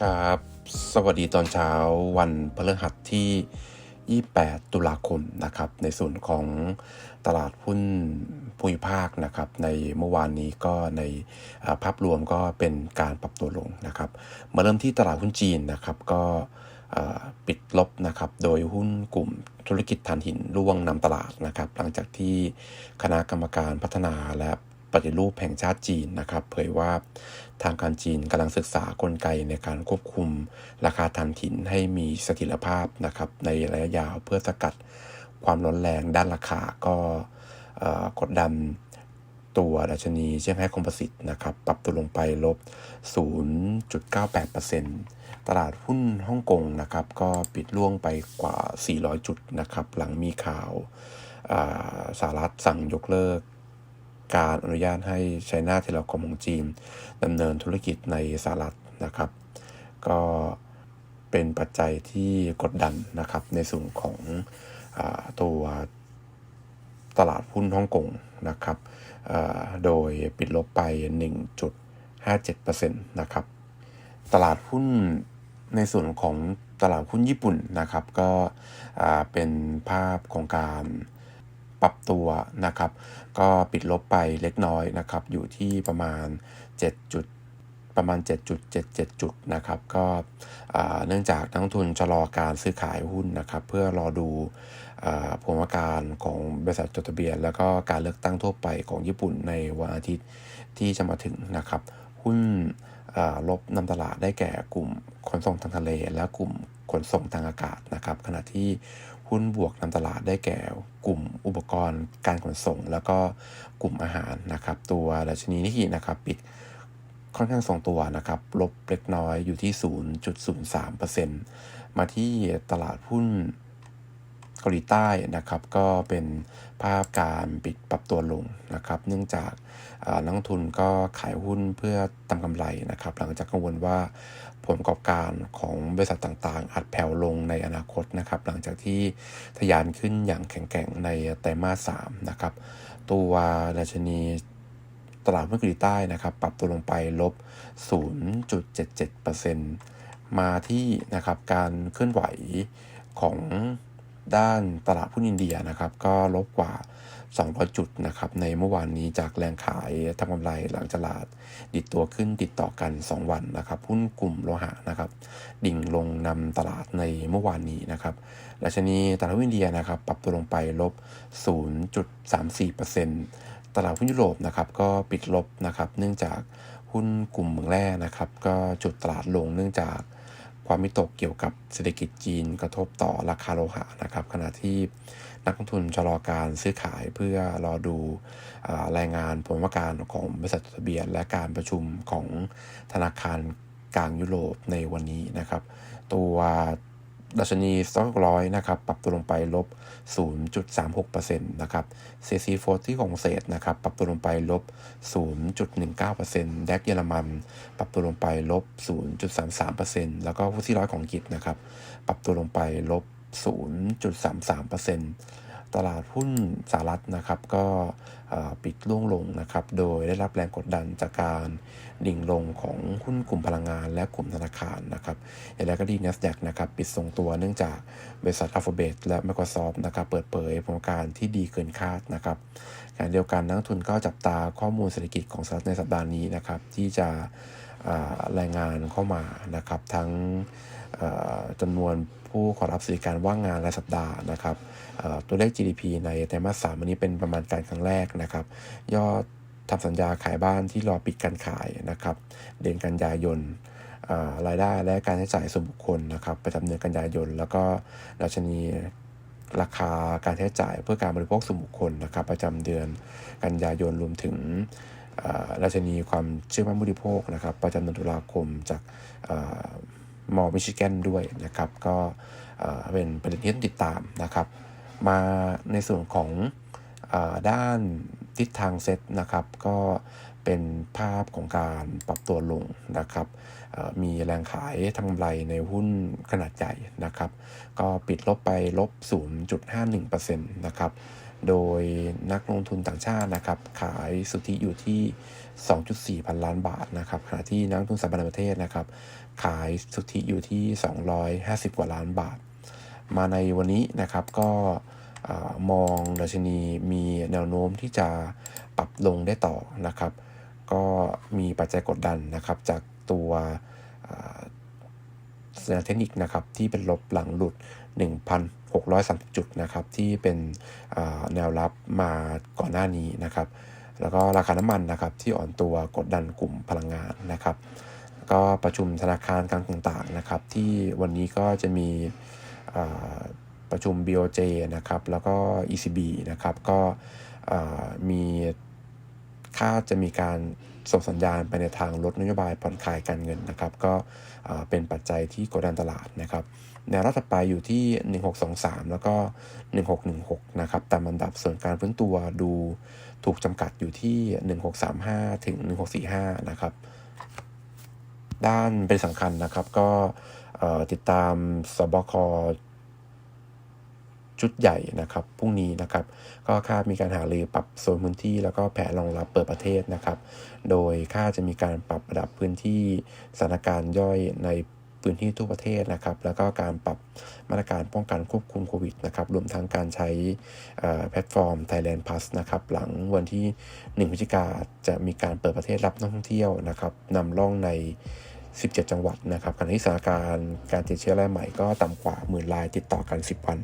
ครับ สวัสดีตอนเช้าวันพฤหัสที่ 28 ตุลาคมนะครับ ในส่วนของตลาดหุ้นภูมิภาคนะครับ ในเมื่อวานนี้ก็ในภาพรวมก็เป็นการปรับตัวลงนะครับ มาเริ่มที่ตลาดหุ้นจีนนะครับก็ ปิดลบนะครับ โดยหุ้นกลุ่มธุรกิจถ่านหินร่วงนำตลาดนะครับ หลังจากที่คณะกรรมการพัฒนาและปฏิรูปแห่งชาติจีนนะครับ เผยว่าทางการจีนกำลังศึกษากลไกในการควบคุมราคาถ่านหินให้มีเสถียรภาพนะครับ ในระยะยาวเพื่อสกัดความร้อนแรงด้านราคาก็กดดัน ตัวดัชนีเซี่ยงไฮ้คอมโพสิตนะครับปรับตัวลงไปลบ 0.98%ตลาดหุ้นฮ่องกงนะครับก็ปิดล่วงไปกว่า 400 จุดนะครับหลังมีข่าวสหรัฐสั่งยกเลิกการอนุญาตให้ไชน่าเทเลคอมของจีนดำเนินธุรกิจในสหรัฐนะครับ ก็เป็นปัจจัยที่กดดันนะครับในส่วนของอตัวตลาดหุ้นฮ่องกง นะครับโดยปิดลบไป 1.57%นะครับ ตลาดหุ้นในส่วนของตลาดหุ้นญี่ปุ่นนะครับ ก็เป็นภาพของการปรับตัวนะครับ ก็ปิดลบไปเล็กน้อยนะครับ อยู่ที่ประมาณ 7 จุดประมาณ 7.77 จุดนะครับ ก็เนื่องจากนักลงทุนชะลอการซื้อขายหุ้นนะครับ เพื่อรอดู ผลประกอบของบริษัทจดทะเบียน แล้วก็การเลือกตั้งทั่วไปของญี่ปุ่นในวันอาทิตย์ที่จะมาถึงนะครับ หุ้นลบนำตลาดได้แก่กลุ่มขนส่งทางทะเล และกลุ่มขนส่งทางอากาศนะครับ ขณะที่หุ้นบวกนำตลาดได้แก่กลุ่มอุปกรณ์การขนส่ง แล้วก็กลุ่มอาหารนะครับ ตัวดัชนีนิกกี้นะครับปิดค่อนข้างทรงตัวนะครับ ลบเล็กน้อยอยู่ที่ 0.03%มาที่ตลาดหุ้น เกาหลีใต้นะครับ ก็เป็นภาพการปิดปรับตัวลงนะครับ เนื่องจากนักลงทุนก็ขายหุ้นเพื่อทำกำไรนะครับ หลังจากกังวลว่าผลประกอบการของบริษัทต่างๆ อาจแผ่วลงในอนาคตนะครับ หลังจากที่ทะยานขึ้นอย่างแข็งแกร่งในไตรมาส3นะครับ ตัวดัชนีตลาดหุ้นเกาหลีใต้นะครับ ปรับตัวลงไปลบ 0.77%มาที่นะครับการเคลื่อนไหวของ ด้านตลาดหุ้นอินเดียนะครับ ก็ลบกว่า 200 จุดนะครับ ในเมื่อวานนี้จากแรงขายทำกำไรหลังตลาด ดิดตัวขึ้นติดต่อกัน 2 วันนะครับ หุ้นกลุ่มโลหะนะครับ ดิ่งลงนำตลาดในเมื่อวานนี้นะครับดัชนีตลาดหุ้นอินเดียนะครับ ปรับตัวลงไปลบ 0.34%ตลาดหุ้นยุโรปนะครับ ก็ปิดลบนะครับ เนื่องจากหุ้นกลุ่มเมืองแร่นะครับ ก็จุดตลาดลงเนื่องจาก ความมิตกเกี่ยวกับเศรษฐกิจจีนกระทบต่อราคาโลหะนะครับ ขณะที่นักลงทุนชะลอการซื้อขายเพื่อรอดูรายงานผลประกอบการของบริษัททะเบียน และการประชุมของธนาคารกลางยุโรปในวันนี้นะครับ ตัว ดัชนีสต็อกร้อยนะครับ ปรับตัวลงไปลบ 0.36%นะครับ CAC 40 ของเศษนะครับ ปรับตัวลงไปลบ 0.19%แดกเยอรมัน ปรับตัวลงไปลบ 0.33%แล้วก็ฟุตซี่ร้อยของอังกฤษนะครับ ปรับตัวลงไปลบ 0.33% ตลาดหุ้นสหรัฐนะครับ ก็ปิดล่วงลงนะครับ โดยได้รับแรงกดดันจากการดิ่งลงของหุ้นกลุ่มพลังงานและกลุ่มธนาคารนะครับอย่างไรก็ดี NASDAQ นะครับปิดทรงตัวเนื่องจากบริษัท Alphabet และ Microsoft นะครับเปิดเผยผลการที่ดีเกินคาดนะครับขณะเดียวกันนักทุนก็จับตาข้อมูลเศรษฐกิจของสหรัฐในสัปดาห์นี้นะครับที่จะ อ่ารายงานเข้ามานะครับ ทั้งจำนวนผู้ขอรับสวัสดิการว่างงานรายสัปดาห์นะครับตัวเลข GDP ในไตรมาสสามวันนี้เป็นประมาณการครั้งแรกนะครับ ยอดทำสัญญาขายบ้านที่รอปิดการขายนะครับ เดือนกันยายนรายได้และการใช้จ่ายส่วนบุคคลนะครับประจำเดือนกันยายน แล้วก็ดัชนีราคาการใช้จ่ายเพื่อการบริโภคส่วนบุคคลนะครับ ประจำเดือนกันยายนรวมถึง อ่าชนีความเชื่อมั่นผู้บริโภคนะครับประจำเดือนตุลาคมจากมอมิชิแกนด้วยนะครับ ก็เป็นประเด็นที่ต้องติดตามนะครับ มาในส่วนของอด้านทิศทางเซ็ตนะครับ ก็เป็นภาพของการปรับตัวลงนะครับมีแรงขายทำกำไรในหุ้นขนาดใหญ่นะครับ ก็ปิดลบไปลบ 0.51%นะครับ โดยนักลงทุนต่างชาตินะครับ ขายสุทธิอยู่ที่ 2.4 พันล้านบาทนะครับขณะที่นักลงทุนสถาบันประเทศนะครับ ขายสุทธิอยู่ที่ 250 กว่าล้านบาท มาในวันนี้นะครับก็อมองดัชนีมีแนวโน้มที่จะปรับลงได้ต่อนะครับ ก็มีปัจจัยกดดันนะครับจากตัว สัญญาณเทคนิคนะครับที่เป็นลบหลังหลุด 1,630 จุดนะครับที่เป็นแนวรับมาก่อนหน้านี้นะครับ แล้วก็ราคาน้ำมันนะครับที่อ่อนตัวกดดันกลุ่มพลังงานนะครับก็ประชุมธนาคารกลางต่างๆนะครับ ที่วันนี้ก็จะมีประชุม BOJ นะครับ แล้วก็ ECB นะครับ ก็มี คาดจะมีการส่งสัญญาณไปในทางลดนโยบายผ่อนคลายการเงินนะครับ ก็เป็นปัจจัยที่กดดันตลาดนะครับแนวรับถัดไปอยู่ที่ 1623 แล้วก็ 1616 นะครับ ตามอันดับส่วนการฟื้นตัวดูถูกจำกัดอยู่ที่ 1635 ถึง 1645 นะครับ ด้านเป็นสำคัญนะครับก็ติดตามสบค ชุดใหญ่นะครับพรุ่งนี้นะครับก็คาดมีการหารือปรับโซนพื้นที่แล้วก็แผนรองรับเปิดประเทศนะครับ โดยคาดจะมีการปรับระดับพื้นที่สถานการณ์ย่อยในพื้นที่ทั่วประเทศนะครับ แล้วก็การปรับมาตรการป้องกันควบคุมโควิดนะครับ รวมทั้งการใช้แพลตฟอร์ม Thailand Plus นะครับ หลังวันที่ 1 พฤศจิกาจะมีการเปิดประเทศรับนักท่องเที่ยวนะครับนำร่องใน 17 จังหวัดนะครับขณะที่สถานการณ์การติดเชื้อรายใหม่ก็ต่ำกว่าหมื่นรายติดต่อกัน 10 วัน